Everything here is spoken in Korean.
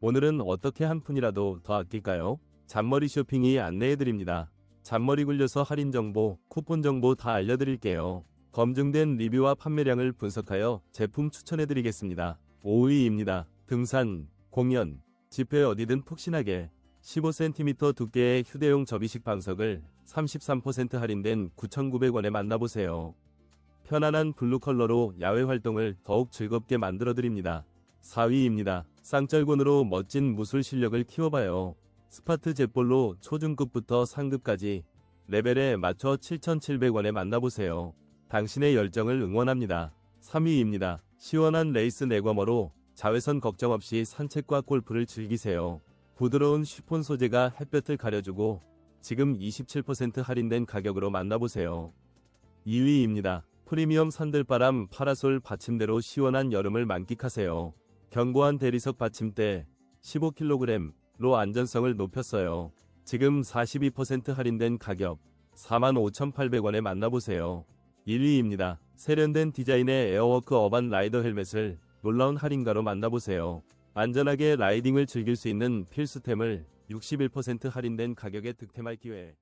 오늘은 어떻게 한 푼이라도 더 아낄까요? 잔머리 쇼핑이 안내해드립니다. 잔머리 굴려서 할인 정보, 쿠폰 정보 다 알려드릴게요. 검증된 리뷰와 판매량을 분석하여 제품 추천해드리겠습니다. 5위입니다. 등산, 공연, 집회 어디든 푹신하게 15cm 두께의 휴대용 접이식 방석을 33% 할인된 9,900원에 만나보세요. 편안한 블루 컬러로 야외 활동을 더욱 즐겁게 만들어드립니다. 4위입니다. 쌍절곤으로 멋진 무술 실력을 키워봐요. 스파트 jet볼로 초중급부터 상급까지 레벨에 맞춰 7,700원에 만나보세요. 당신의 열정을 응원합니다. 3위입니다. 시원한 레이스 내과머로 자외선 걱정 없이 산책과 골프를 즐기세요. 부드러운 쉬폰 소재가 햇볕을 가려주고 지금 27% 할인된 가격으로 만나보세요. 2위입니다. 프리미엄 산들바람 파라솔 받침대로 시원한 여름을 만끽하세요. 견고한 대리석 받침대 15kg로 안전성을 높였어요. 지금 42% 할인된 가격 45,800원에 만나보세요. 1위입니다. 세련된 디자인의 에어워크 어반 라이더 헬멧을 놀라운 할인가로 만나보세요. 안전하게 라이딩을 즐길 수 있는 필수템을 61% 할인된 가격에 득템할 기회.